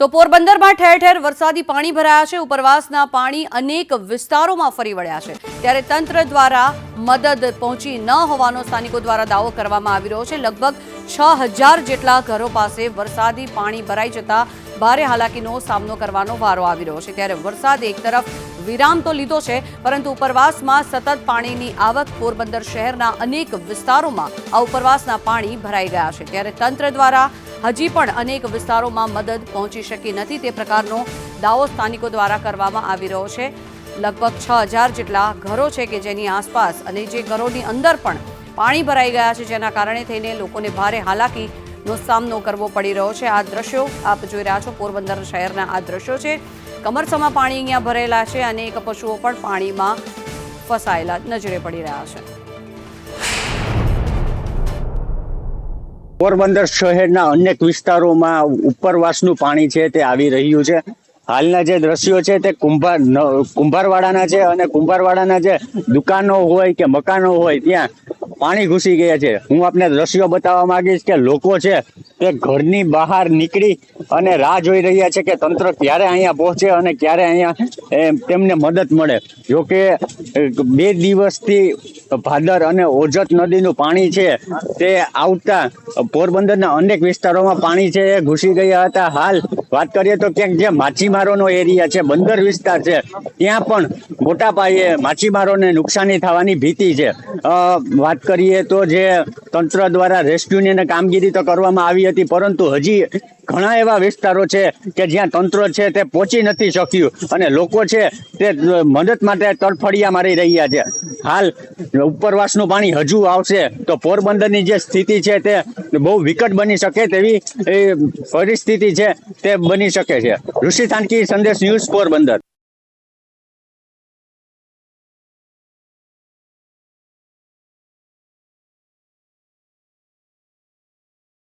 તો પોરબંદરમાં ઠેર ઠેર વરસાદી પાણી ભરાયા છે. ઉપરવાસના પાણી અનેક વિસ્તારોમાં ફરી વળ્યા છે. ત્યારે તંત્ર દ્વારા મદદ પહોંચી ન હોવાનો સ્થાનિકો દ્વારા દાવો કરવામાં આવી રહ્યો છે. લગભગ છ હજાર જેટલા ઘરો પાસે વરસાદી પાણી ભરાઈ જતા ભારે હાલાકીનો સામનો કરવાનો વારો આવી રહ્યો છે. ત્યારે વરસાદ એક તરફ વિરામ તો લીધો છે, પરંતુ ઉપરવાસમાં સતત પાણીની આવક પોરબંદર શહેરના અનેક વિસ્તારોમાં આ ઉપરવાસના પાણી ભરાઈ ગયા છે. ત્યારે તંત્ર દ્વારા હજી પણ અનેક વિસ્તારોમાં મદદ પહોંચી શકી નથી. તે પ્રકારનો દાવો સ્થાનિકો દ્વારા કરવામાં આવી રહ્યો છે. લગભગ છ હજાર જેટલા ઘરો છે કે જેની આસપાસ અને જે ઘરોની અંદર પણ પાણી ભરાઈ ગયા છે, જેના કારણે થઈને લોકોને ભારે હાલાકીનો સામનો કરવો પડી રહ્યો છે. આ દ્રશ્યો આપ જોઈ રહ્યા છો. પોરબંદર શહેરના આ દ્રશ્યો છે. કમરસમાં પાણી અહીંયા ભરેલા છે અને એક પશુઓ પણ પાણીમાં ફસાયેલા નજરે પડી રહ્યા છે. પોરબંદર શહેરના અનેક વિસ્તારોમાં ઉપરવાસનું પાણી છે તે આવી રહ્યું છે. હાલના જે દ્રશ્યો છે તે કુંભાર કુંભારવાડાના છે અને કુંભારવાડાના જે દુકાનો હોય કે મકાનો હોય ત્યાં પાણી ઘૂસી ગયા છે. હું આપને દ્રશ્યો બતાવવા માંગીશ કે લોકો છે તે ઘરની બહાર નીકળી અને રાહ જોઈ રહ્યા છે કે તંત્ર ક્યારે અહીંયા પહોંચે અને ક્યારે અહીંયા તેમને મદદ મળે. જો કે બે દિવસથી ભાદર અને ઓજત નદીનું પાણી છે તે આવતા પોરબંદરના અનેક વિસ્તારોમાં પાણી છે એ ઘૂસી ગયા હતા. હાલ વાત કરીએ તો ક્યાંક જે માછીમારોનો એરિયા છે, બંદર વિસ્તાર છે, ત્યાં પણ મોટા પાયે માછીમારોને નુકસાની થવાની ભીતિ છે. વાત કરીએ તો જે તંત્ર દ્વારા રેસ્ક્યુની કામગીરી તો કરવામાં આવી હતી, પરંતુ હજી ઘણા એવા વિસ્તારો છે કે જ્યાં તંત્ર છે તે પહોંચી નથી શક્યું અને લોકો છે તે મદદ માટે તડફડિયા મારી રહ્યા છે. હાલ ઉપરવાસનું પાણી હજુ આવશે તો પોરબંદરની જે સ્થિતિ છે તે બહુ વિકટ બની શકે તેવી પરિસ્થિતિ છે તે બની શકે છે. ઋષિ થાનકી સંદેશ ન્યૂઝ પોરબંદર